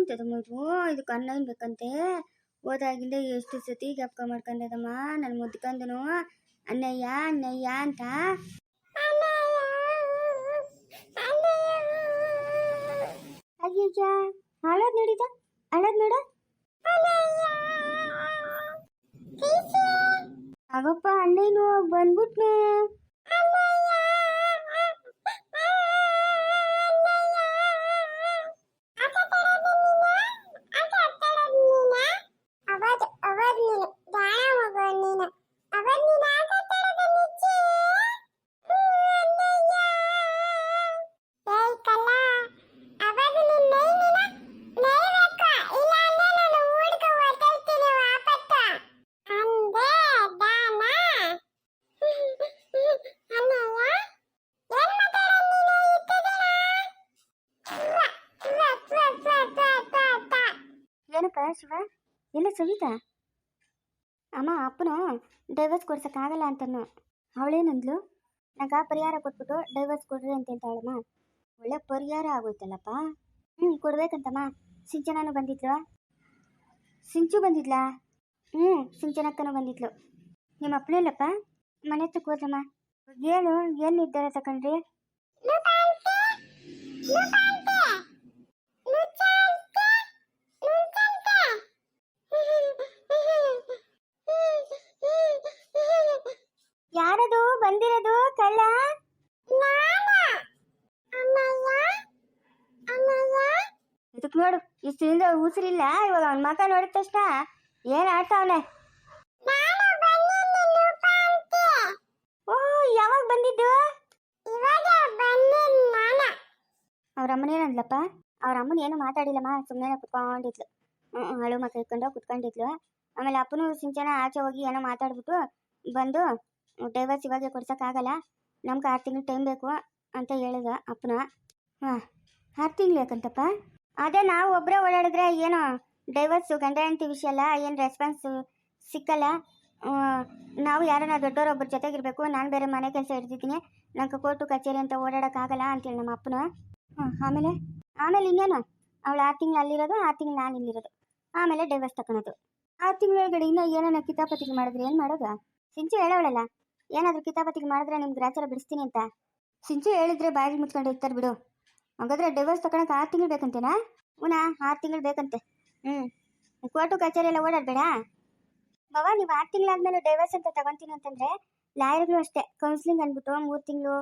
ಎಂತದಮ್ಮ ಇದು ಇದಕ್ಕೆ ಅನ್ನ ಬೇಕಂತೆ. ಹೋದಾಗಿಂದ ಎಷ್ಟು ಸತಿ ಜ್ಞಾಪಕ ಮಾಡ್ಕೊಂಡದಮ್ಮ ನಾನು ಮುದ್ಕಂದನು ಅನ್ನಯ್ಯ ಅನ್ನಯ್ಯ ಅಂತ. ಅಯ್ಯಯ್ಯ ಹಾಳೋದ್ ನೋಡಿದ? ಅಳೋದ್ ನೋಡ? ಅವಪ್ಪ ಅಣ್ಣಯ್ಯನು ಬಂದ್ಬಿಟ್ನೆ. ಏನಪ್ಪ, ಶಿವ? ಎಲ್ಲ ಸವಿತಾ ಅಮ್ಮ, ಅಪ್ಪನ ಡೈವರ್ಸ್ ಕೊಡ್ಸೋಕ್ಕಾಗಲ್ಲ ಅಂತನು. ಅವಳೇನಂದ್ಲು? ನಂಗೆ ಪರಿಹಾರ ಕೊಟ್ಬಿಟ್ಟು ಡೈವರ್ಸ್ ಕೊಡ್ರಿ ಅಂತ ಹೇಳ್ತಾಳಮ್ಮ. ಒಳ್ಳೆ ಪರಿಹಾರ ಆಗೋಯ್ತಲ್ಲಪ್ಪ. ಹ್ಞೂ ಕೊಡ್ಬೇಕಂತಮ್ಮ. ಸಿಂಚನೂ ಬಂದಿದ್ಲು. ಸಿಂಚು ಬಂದಿದ್ಲಾ? ಹ್ಞೂ ಸಿಂಚನಕ್ಕನೂ ಬಂದಿದ್ಲು. ನಿಮ್ಮ ಅಪ್ಪನಿಲ್ಲಪ್ಪ ಮನೆ ಹತ್ರಕ್ಕೆ ಹೋದ್ರಮ್ಮ. ಏನು ಏನು ನಿರ್ಧಾರ ತಗೊಂಡ್ರಿ ಯಾರದು ಬಂದಿರೋದು ಕಳ್ಳ ಇದಕ್ ನೋಡು ಇಷ್ಟಿಂದ ಉಸಿರಿಲ್ಲ ಇವಾಗ ಅವ್ನ ಮಕ ನೋಡಿದ ತಕ್ಷಣ ಏನ್ ಆಡ್ತಾವನೆ? ಓ ಯಾವಾಗ ಬಂದಿದ್ದು? ಅವ್ರ ಅಮ್ಮನ ಏನಂದ್ಲಪ್ಪ ಅವ್ರ ಅಮ್ಮನ ಏನು ಮಾತಾಡಿಲ್ಲಮ್ಮ ಸುಮ್ಮನೆ ಕುತ್ಕೊಂಡಿದ್ಲು. ಹ್ಞೂ ಅಳು ಮಕ್ಕ ಇಟ್ಕೊಂಡು ಕುತ್ಕೊಂಡಿದ್ಲು. ಆಮೇಲೆ ಅಪ್ಪನು ಸಿಂಚನ ಆಚೆ ಹೋಗಿ ಏನೋ ಮಾತಾಡ್ಬಿಟ್ಟು ಬಂದು ಡೈವರ್ಸ್ ಇವಾಗ ಕೊಡ್ಸೋಕ್ಕಾಗಲ್ಲ ನಮ್ಗೆ ಆರು ತಿಂಗಳು ಟೈಮ್ ಬೇಕು ಅಂತ ಹೇಳಿದ ಅಪ್ಪನ. ಹಾಂ ಆರು ತಿಂಗಳು ಯಾಕಂತಪ್ಪ? ಅದೇ ನಾವು ಒಬ್ಬರೇ ಓಡಾಡಿದ್ರೆ ಏನೋ ಡೈವರ್ಸು ಗಂಡ ಹೆಂಡತಿ ವಿಷಯ ಅಲ್ಲ, ಏನು ರೆಸ್ಪಾನ್ಸ್ ಸಿಕ್ಕಲ್ಲ. ನಾವು ಯಾರನ್ನ ದೊಡ್ಡವರೊಬ್ಬರ ಜೊತೆಗಿರಬೇಕು, ನಾನು ಬೇರೆ ಮನೆ ಕೆಲಸ ಇರ್ತಿದ್ದೀನಿ ನಂಗೆ ಕೋರ್ಟು, ಕಚೇರಿ ಅಂತ ಓಡಾಡೋಕ್ಕಾಗಲ್ಲ ಅಂತೇಳಿ ನಮ್ಮ ಅಪ್ಪನ. ಹಾಂ ಆಮೇಲೆ? ಆಮೇಲೆ ಇನ್ನೇನು? ಅವಳು ಆರು ತಿಂಗಳು ಅಲ್ಲಿರೋದು, ಆರು ತಿಂಗಳು ನಾನು ಇಲ್ಲಿರೋದು. ಆಮೇಲೆ ಡೈವರ್ಸ್ ತಗೊಳೋದು ಆರು ತಿಂಗಳೊಳಗಡೆ ಇನ್ನೂ ಏನಾನ ಕಿತಾಪತಿಗೆ ಮಾಡಿದ್ರೆ ಏನು ಮಾಡೋದು? ಸಿಂಚು ಹೇಳೋಳಲ್ಲ ಏನಾದರೂ ಕಿತಾಪತಿಗೆ ಮಾಡಿದ್ರೆ ನಿಮ್ಗೆ ಗ್ರಾಚಾರ ಬಿಡಿಸ್ತೀನಿ ಅಂತ. ಸಿಂಚು ಹೇಳಿದ್ರೆ ಬಾಯಿಗೆ ಮುಚ್ಕೊಂಡು ಇರ್ತಾರೆ ಬಿಡು. ಹಾಗಾದ್ರೆ ಡಿವೋರ್ಸ್ ತಗೊಳಕ್ಕೆ ಆರು ತಿಂಗಳು ಬೇಕಂತೇನಾ? ಉನಾ ಆರು ತಿಂಗಳು ಬೇಕಂತೆ. ಹ್ಞೂ ಕೋರ್ಟು ಕಚೇರಿ ಎಲ್ಲ ಓಡಾಡಬೇಡ ಬಾವ, ನೀವು ಆರು ತಿಂಗಳಾದ್ಮೇಲೆ ಡೈವರ್ಸ್ ಅಂತ ತಗೊಂತೀನಿ ಅಂತಂದ್ರೆ ಲಾಯರ್ಗಳು ಅಷ್ಟೇ. ಕೌನ್ಸಿಲಿಂಗ್ ಅಂದ್ಬಿಟ್ಟು ಮೂರು ತಿಂಗಳು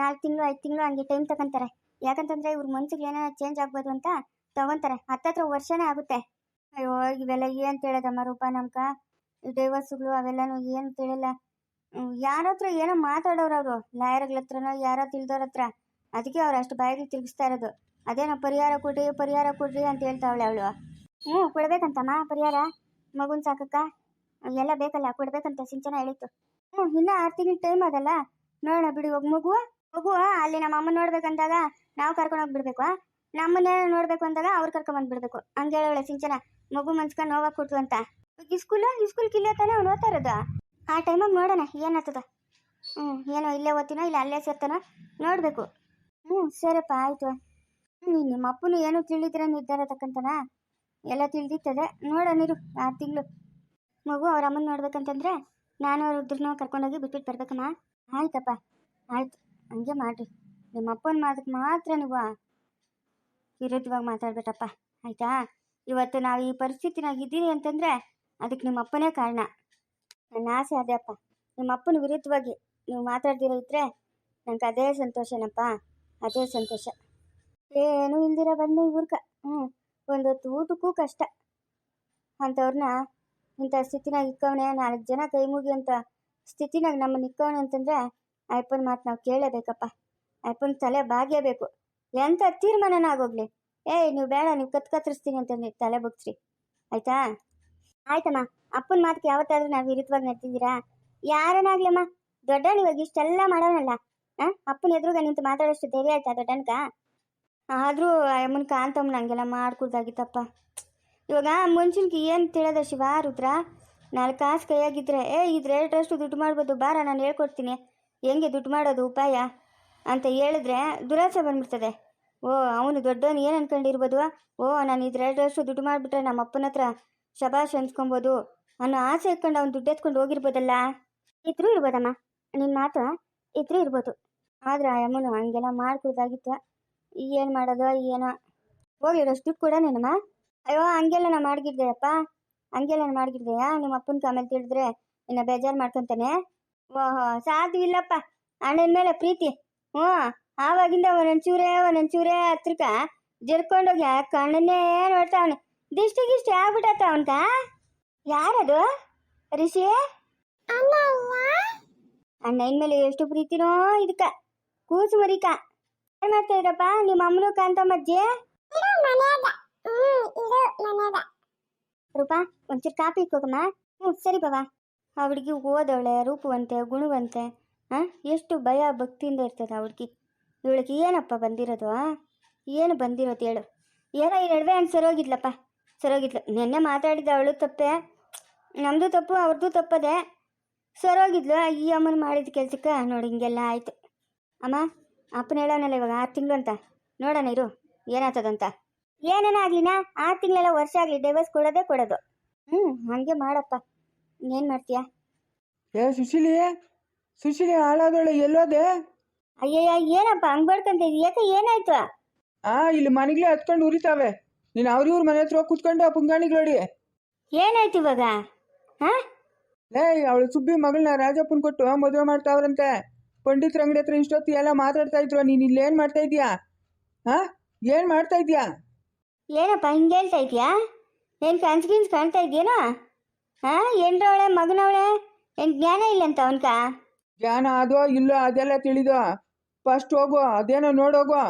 ನಾಲ್ಕು ತಿಂಗಳು, ಐದು ತಿಂಗಳು ಹಂಗೆ ಟೈಮ್ ತಗೊಂತಾರೆ. ಯಾಕಂತಂದ್ರೆ ಇವ್ರ ಮನ್ಸಿಗೆ ಏನೋ ಚೇಂಜ್ ಆಗ್ಬೋದು ಅಂತ ತಗೊಂತಾರೆ. ಹತ್ತತ್ರ ವರ್ಷನೇ ಆಗುತ್ತೆ. ಅಯ್ಯೋ, ಇವೆಲ್ಲ ಏನು ಹೇಳೋದಮ್ಮ ರೂಪ ನಮ್ಕ ಡೈವರ್ಸ್ಗಳು ಅವೆಲ್ಲನೂ ಏನು ತಿಳಿಲ್ಲ. ಯಾರ ಹತ್ರ ಏನೋ ಮಾತಾಡೋರು ಅವರು. ಲಾಯರ್ಗಳ ಹತ್ರನೋ ಯಾರೋ ತಿಳಿದವ್ರ ಹತ್ರ. ಅದಕ್ಕೆ ಅವ್ರು ಅಷ್ಟು ಬಾಯಿಗೆ ತಿರುಗಿಸ್ತಾ ಇರೋದು. ಅದೇನೋ ಪರಿಹಾರ ಕೊಡ್ರಿ ಪರಿಹಾರ ಕೊಡ್ರಿ ಅಂತ ಹೇಳ್ತಾವಳೆ ಅವಳು. ಹ್ಞೂ, ಕೊಡ್ಬೇಕಂತಮ್ಮ ಪರಿಹಾರ. ಮಗುನ್ ಸಾಕಕ್ಕ. ಎಲ್ಲ ಬೇಕಲ್ಲ, ಕೊಡ್ಬೇಕಂತ ಸಿಂಚನ ಹೇಳಿತ್ತು. ಹ್ಞೂ, ಇನ್ನೂ ಆರು ತಿಂಗಳ ಟೈಮ್ ಅದಲ್ಲ. ನೋಡೋಣ ಬಿಡಿ ಹೋಗಿ ಮಗು ಮಗುವ, ಅಲ್ಲಿ ನಮ್ಮ ಅಮ್ಮ ನೋಡ್ಬೇಕಂದಾಗ ನಾವು ಕರ್ಕೊಂಡು ಹೋಗ್ಬಿಡ್ಬೇಕು ನಮ್ಮನ್ನೇ ನೋಡ್ಬೇಕು ಅಂದಾಗ ಅವ್ರು ಕರ್ಕೊಂಡ್ ಬಂದ್ಬಿಡ್ಬೇಕು. ಹಂಗೆ ಹೇಳೋಳೆ ಸಿಂಚನ. ಮಗು ಮನ್ಸ್ಕ ನೋವಾಗ ಕೊಟ್ಟು ಅಂತ. ಈ ಸ್ಕೂಲ್ ಈ ಸ್ಕೂಲ್ ಕಿಲ್ಲೇ ತಾನೇ ಅವ್ನು ಓದ್ತಾ ಇರೋದು. ಆ ಟೈಮಾಗ ನೋಡೋಣ, ಏನಾಗ್ತದ. ಹ್ಞೂ, ಏನೋ ಇಲ್ಲೇ ಓದ್ತೀನೋ, ಇಲ್ಲ ಅಲ್ಲೇ ಸೇರ್ತಾನೋ, ನೋಡಬೇಕು. ಹ್ಞೂ ಸರಿಯಪ್ಪ ಆಯಿತು. ಹ್ಞೂ ನಿಮ್ಮ ಅಪ್ಪನು ಏನು ತಿಳಿದ್ರೆ ನಿರ್ಧಾರ ತಕ್ಕಂತನ? ಎಲ್ಲ ತಿಳಿದಿತ್ತದೆ. ನೋಡಿರು ಆರು ತಿಂಗಳು. ಮಗು ಅವ್ರ ಅಮ್ಮನ ನೋಡ್ಬೇಕಂತಂದ್ರೆ ನಾನು ಅವ್ರ ಇದ್ರನ್ನೂ ಕರ್ಕೊಂಡೋಗಿ ಬಿಟ್ಬಿಟ್ಟು ಬರ್ಬೇಕಮ್ಮ. ಆಯ್ತಪ್ಪ, ಆಯ್ತು. ಹಂಗೆ ಮಾಡಿರಿ. ನಿಮ್ಮ ಅಪ್ಪನ ಮಾತಕ್ಕೆ ಮಾತ್ರ ನೀವು ವಿರುದ್ಧವಾಗಿ ಮಾತಾಡ್ಬೇಕಪ್ಪ. ಆಯ್ತಾ? ಇವತ್ತು ನಾವು ಈ ಪರಿಸ್ಥಿತಿನಾಗ ಇದ್ದೀರಿ ಅಂತಂದ್ರೆ ಅದಕ್ಕೆ ನಿಮ್ಮ ಅಪ್ಪನೇ ಕಾರಣ. ನನ್ನ ಆಸೆ ಅದೇ ಅಪ್ಪ. ನಿಮ್ಮ ಅಪ್ಪನ ವಿರುದ್ಧವಾಗಿ ನೀವು ಮಾತಾಡ್ದಿರೋ ಇದ್ರೆ ನನಗೆ ಅದೇ ಸಂತೋಷನಪ್ಪ. ಅದೇ ಸಂತೋಷ. ಏನು ಇಲ್ದಿರ ಬಂದೆ ಇವ್ರಕ ಹ್ಞೂ ಒಂದು ಊಟಕ್ಕೂ ಕಷ್ಟ. ಅಂಥವ್ರನ್ನ ಇಂಥ ಸ್ಥಿತಿನಾಗ ಇಕ್ಕವನೆ ನಾಲ್ಕು ಜನ ಕೈ ಮುಗಿಯುವಂಥ ಸ್ಥಿತಿನಾಗ ನಮ್ಮನ್ನು ಇಕ್ಕವನೆ ಅಂತಂದ್ರೆ ಅಯ್ಯಪ್ಪನ ಮಾತು ನಾವು ಕೇಳಲೇಬೇಕಪ್ಪ. ಅಯ್ಯಪ್ಪನ ತಲೆ ಬಾಗಿಯಬೇಕು ಎಂಥ ತೀರ್ಮಾನನ ಆಗೋಗ್ಲಿ ಏಯ್, ನೀವು ಬೇಡ, ನೀವು ಕತ್ ಕತ್ತರಿಸ್ತೀನಿ ಅಂತ ತಲೆ ಬಗ್ಸ್ರಿ ಆಯ್ತಾ? ಆಯ್ತಮ್ಮ, ಅಪ್ಪನ ಮಾತಿಗೆ ಯಾವತ್ತಾದ್ರೂ ನಾವು ವಿರುದ್ಧವಾಗಿ ನಡ್ತಿದ್ದೀರಾ? ಯಾರನ್ನಾಗ್ಲಮ್ಮ? ಇವಾಗ ಇಷ್ಟೆಲ್ಲ ಮಾಡೋನಲ್ಲ. ಅಪ್ಪನ ಎದುರುಗ ನಿಂತು ಮಾತಾಡೋಷ್ಟು ಧೈರ್ಯ ಆಯ್ತಾ ದೊಡ್ಡನ್ಕ ಆದರೂ ಅಮ್ಮನ ಕಾಂತಮ್ಮನ ಹಂಗೆಲ್ಲ ಮಾಡ್ಕೊಡ್ದಾಗಿತ್ತಪ್ಪ. ಇವಾಗ ಮುಂಚಿನ್ಗೆ ಏನು ತಿಳದ ಶಿವ, ರುದ್ರ? ನಾಲ್ಕು ಕಾಸು ಕೈಯಾಗಿದ್ರೆ, ಏ, ಇದ್ರೆ ಎರಡರಷ್ಟು ದುಡ್ಡು ಮಾಡ್ಬೋದು, ಬಾರ, ನಾನು ಹೇಳ್ಕೊಡ್ತೀನಿ. ಹೆಂಗೆ ದುಡ್ಡು ಮಾಡೋದು ಉಪಾಯ? ಅಂತ ಹೇಳಿದ್ರೆ ದುರಾಸೆ ಬಂದ್ಬಿಡ್ತದೆ. ಓ, ಅವನು ದೊಡ್ಡವನು ಏನು ಅನ್ಕೊಂಡಿರ್ಬೋದು? ಓ, ನಾನು ಇದ್ರೆರಡರಷ್ಟು ದುಡ್ಡು ಮಾಡಿಬಿಟ್ರೆ ನಮ್ಮ ಅಪ್ಪನ ಹತ್ರ ಶಬಾಷ್ ಅನ್ಸ್ಕೊಬೋದು ಅನ್ನೋ ಆಸೆ ಇಟ್ಕೊಂಡು ಅವ್ನು ದುಡ್ಡು ಎತ್ಕೊಂಡು ಹೋಗಿರ್ಬೋದಲ್ಲ? ಇದ್ರೂ ಇರ್ಬೋದಮ್ಮ. ನಿನ್ನ ಮಾತು ಇದ್ರೂ ಇರ್ಬೋದು. ಆದ್ರೆ ಆ ಅಮ್ಮನು ಹಂಗೆಲ್ಲ ಮಾಡ್ಕೊಡ್ದಾಗಿತ್ತು ಏನು ಮಾಡೋದು ಏನೋ. ಹೋಗಿ ಅಷ್ಟು ದುಡ್ಡು ಕೂಡ ನೀನಮ್ಮ. ಅಯ್ಯೋ ಹಂಗೆಲ್ಲ ನಾ ಮಾಡ್ಗಿರ್ದೆಯಪ್ಪ ಹಂಗೆಲ್ಲ ನಾನು ಮಾಡ್ಗಿರ್ದೆಯಾ? ನಿಮ್ಮ ಅಪ್ಪನ ಆಮೇಲೆ ತಿಳಿದ್ರೆ ಇನ್ನ ಬೇಜಾರು ಮಾಡ್ಕೊಂತಾನೆ. ಓಹೋ ಸಾಧ್ಯವಿಲ್ಲಪ್ಪ ಅಣ್ಣನ ಮೇಲೆ ಪ್ರೀತಿ. ಹ್ಞೂ ಆವಾಗಿಂದ ಒಂದೊಂಚೂರೇ ಒಂದೊಂಚೂರೇ ಹತ್ರಕ ಹತ್ರಕ್ಕ ಜರ್ಕೊಂಡೋಗಿ ಕಣ್ಣನ್ನೇ ನೋಡ್ತಾವನೆ. ದಿಷ್ಟಿ ಗಿಷ್ಟಿ ಆಗ್ಬಿಟ್ಟತ್ತ ಅವನ್ಕ. ಯಾರದು? ರಿಷಿ? ಅಣ್ಣ ಇನ್ಮೇಲೆ ಎಷ್ಟು ಪ್ರೀತಿನೋ ಇದಕ್ಕ. ಕೂಸು ಮರಿಕ. ಏನ್ ಮಾಡ್ತಾ ಇದ್ರಪ್ಪ? ನಿಮ್ಮ ಅಮ್ಮನು ಕಾಂತಮ್ಮಜ್ಜಿ ರೂಪಾ, ಒಂಚೂರು ಕಾಪಿ ಇಕ್ಕೋಗಮ್ಮ ಹ್ಞೂ ಸರಿ ಬಾವಾ. ಆ ಹುಡುಗಿ ಓದವಳೆ, ರೂಪವಂತೆ, ಗುಣವಂತೆ ಹಾಂ ಎಷ್ಟು ಭಯ, ಭಕ್ತಿಯಿಂದ ಇರ್ತದೆ ಆ ಹುಡುಗಿ. ಇವಳಿಗೆ ಏನಪ್ಪ ಬಂದಿರೋದು? ಏನು ಬಂದಿರೋದು ಹೇಳು. ಏನೋ ಈ ನಡುವೆ ಹಂಗೆ ಸರೋಗಿದ್ಲಪ್ಪ. ಸರೋಗಿದ್ಲು. ನಿನ್ನೆ ಮಾತಾಡಿದ ಅವಳು ತಪ್ಪೆ. ನಮ್ಮದು ತಪ್ಪು ಅವ್ರದ್ದು ತಪ್ಪದೆ. ಸರೋಗಿದ್ಲು ಈ ಅಮ್ಮನ ಮಾಡಿದ ಕೆಲ್ಸಕ್ಕೆ. ನೋಡಿ, ಹಿಂಗೆಲ್ಲ ಆಯಿತು. ಅಮ್ಮ ಅಪ್ಪನ ಹೇಳೋನಲ್ಲ ಇವಾಗ ಆರು ತಿಂಗಳು ಅಂತ. ನೋಡೋಣ ಇರು ಏನಾಗ್ತದಂತ. ಏನೇನ ಆಗ್ಲಿನಾ ಆರು ತಿಂಗಳೆಲ್ಲ ವರ್ಷ ಆಗಲಿ ಡೈವರ್ಸ್ ಕೊಡೋದೇ ಕೊಡೋದು. ಹ್ಞೂ ಹಾಗೆ ಮಾಡಪ್ಪ. ಏನು ಮಾಡ್ತೀಯಾ? ಏ ಸುಶೀಲಿ ಸುಶೀಲಿ ಹಾಳಾದವಳೆ ಎಲ್ಲೋದೆ? ಅಯ್ಯಯ್ಯ ಏನಪ್ಪ ಹಂಗೆ ಬಡ್ಕಂತ ಯಾಕೆ ಏನಾಯ್ತು? ಆ ಇಲ್ಲಿ ಮನೆಗ್ಲೇ ಹತ್ಕೊಂಡು ಉರಿತಾವೆ. ನೀನು ಅವ್ರಿವ್ರ ಮನೆ ಹತ್ರ ಹೋಗಿ ಕುತ್ಕೊಂಡು ಪುಂಗಾಣಿಗಳೋಡಿ ಏನಾಯ್ತು ಇವಾಗ? ಹಾ? ಲೇ ಅವಳು ಸುಬ್ಬಿ ಮಗಳನ್ನ ರಾಜಪ್ಪನ ಕೊಟ್ಟು ಮದುವೆ ಮಾಡ್ತಾವ್ರಂತೆ. ಪಂಡಿತರ ಅಂಗಡಿ ಹತ್ರ ಇಷ್ಟೊತ್ತು ಎಲ್ಲ ಮಾತಾಡ್ತಾ ಇದ್ರು. ನೀನು ಇಲ್ಲೇನು ಮಾಡ್ತಾ ಇದೀಯಾ ಹಾ ಏನು ಮಾಡ್ತಾ ಇದೀಯಾ ಏನಪ್ಪ ಹಿಂಗೆ ಹೇಳ್ತಾ ಇದೀಯಾ ಏನು ಫ್ಯಾನ್ಸ್ ಗಿನ್ಸ್ ಕಾಣ್ತಾ ಇದೆಯೇನೋ ಹಾ ಏನ್ರವಳೆ ಮಗನವಳೆ ಏನು ಜ್ಞಾನ ಇಲ್ಲ ಅಂತ ಅವನ್ಕ? ಜ್ಞಾನ ಅದೋ ಇಲ್ಲೋ ಅದೆಲ್ಲ ತಿಳಿದು? ಫಸ್ಟ್ ಹೋಗು ಅದೇನೋ ನೋಡೋಗು.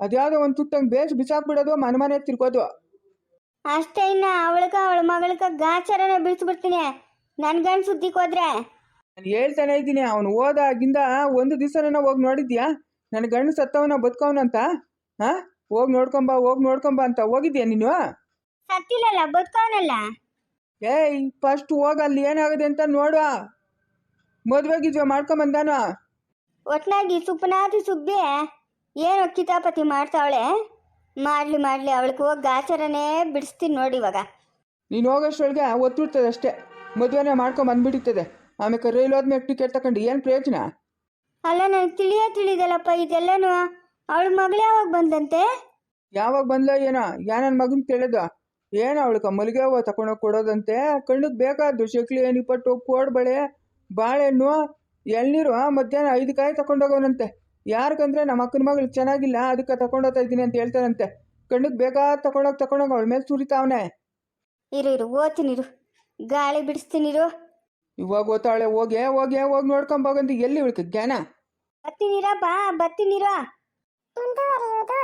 ಅದ್ಯಾವುದೋ ಒಂದು ತುತ್ತಂಗೆ ಬೇಸ್ ಬಿಸಾಕ್ಬಿಡೋದು ಮನೆ ಮನೆ ತಿರ್ಕೋದು. ಅಷ್ಟೇ ಇನ್ನ ಅವಳಕ ಅವಳ ಮಗಳಕ ಗಾಚಾರನ ಬಿಡಿಸ್ಬಿಡ್ತೀನಿ ನನ್ನ ಗಂಡು ಸುದ್ದಿಗೆ ಹೋದ್ರೆ. ನಾನು ಹೇಳ್ತಾನೆ ಇದ್ದೀನಿ ಅವನು ಹೋದಾಗಿಂದ ಒಂದು ದಿವಸನ ಹೋಗಿ ನೋಡಿದ್ಯಾ? ನನ್ನ ಗಂಡು ಸತ್ತವನ ಬದುಕವನಂತ ಹಾ? ಹೋಗಿ ನೋಡ್ಕೊಂಬ ಹೋಗಿ ನೋಡ್ಕೊಂಬ ಅಂತ ಹೋಗಿದ್ಯಾ ನೀನು? ಸತ್ತಿಲ್ಲಲ್ಲ ಬದುಕವನಲ್ಲ? ಏಯ್ ಫಸ್ಟ್ ಹೋಗ ಅಲ್ಲಿ ಏನಾಗಿದೆ ಅಂತ ನೋಡುವ ಮದುವೆ ಗಿದ್ವೆ ಮಾಡ್ಕೊಂಬಂದಾನು ಒಟ್ನಾಗಿ ಸುಪ್ಪನಾದಿ ಸುಬ್ಬೆ ಏನು ಕಿತಾಪತಿ ಮಾಡ್ತಾವಳೆ. ಮಾಡ್ಲಿ ಮಾಡ್ಲಿ ಅವಳಿಗೆ ಹೋಗಿ ಆಚರಣೆ ಬಿಡಿಸ್ತೀನಿ ನೋಡಿ ಇವಾಗ. ನೀನು ಹೋಗೋಷ್ಟೊಳಗೆ ಒತ್ತಿರ್ತದೆ ಅಷ್ಟೇ ಮದುವೆನೇ ಮಾಡ್ಕೊಂಬಂದ್ಬಿಟ್ಟಿರ್ತದೆ. ಆಮೇಲೆ ರೈಲ್ ಹೋದ್ಮೇಲೆ ಟಿಕೆಟ್ ತಗೊಂಡು ಏನು ಪ್ರಯೋಜನ? ಅಲ್ಲ ನನಗೆ ತಿಳಿಯೇ ತಿಳಿದಲ್ಲಪ್ಪ ಇದೆಲ್ಲನೂ ಅವಳ ಮಗಳು ಯಾವಾಗ ಬಂದಂತೆ ಯಾವಾಗ ಬಂದ್ಲ ಏನೋ? ಯಾ ನನ್ನ ಮಗನ ಕೇಳಿದ ಏನು ಅವಳಿಗೆ ಮಲ್ಲಿಗೆ ಹೂವು ತಗೊಂಡೋಗಿ ಕೊಡೋದಂತೆ ಕಣ್ಣಿಗೆ ಬೇಕಾದ್ದು ಶಕ್ಲಿ ನಿಪ್ಪಟ್ಟು ಕೋಡ್ಬಳೆ ಬಾಳೆಹಣ್ಣು ಎಳ್ನೀರು ಮಧ್ಯಾಹ್ನ ಐದು ಕಾಯಿ ತಗೊಂಡೋಗೋನಂತೆ ಯಾರಿಗಂದ್ರೆ ನಮ್ಮ ಅಕ್ಕನ ಮಗಳು ಚೆನ್ನಾಗಿಲ್ಲ ಅದಕ್ಕೆ ತಗೊಂಡೋಗ್ತಾ ಇದ್ದೀನಿ ಅಂತ ಹೇಳ್ತಾನಂತೆ ಕಣ್ಣಿಗೆ ಬೇಕಾದ ತಗೊಂಡೋಗಿ ತಗೊಂಡೋಗಿ ಅವಳ ಮೇಲೆ ಸುರಿತಾವನೆ. ಇರು ಇರು ಓದ್ತೀನಿ ಇರು. ಗಾಳಿ ಬಿಡಿಸ್ತೀನಿ ಇರು. ಇವಾಗ ಗೊತ್ತಾಳೆ ಹೋಗೆ ಹೋಗೆ ಹೋಗಿ ನೋಡ್ಕೊಂಬೋಗಂತ ಎಲ್ಲಿ ಉಳ್ಕ ಜ್ಞಾನ? ಬರ್ತೀನಿರೋ ಮುಂದುವರಿಯುವುದು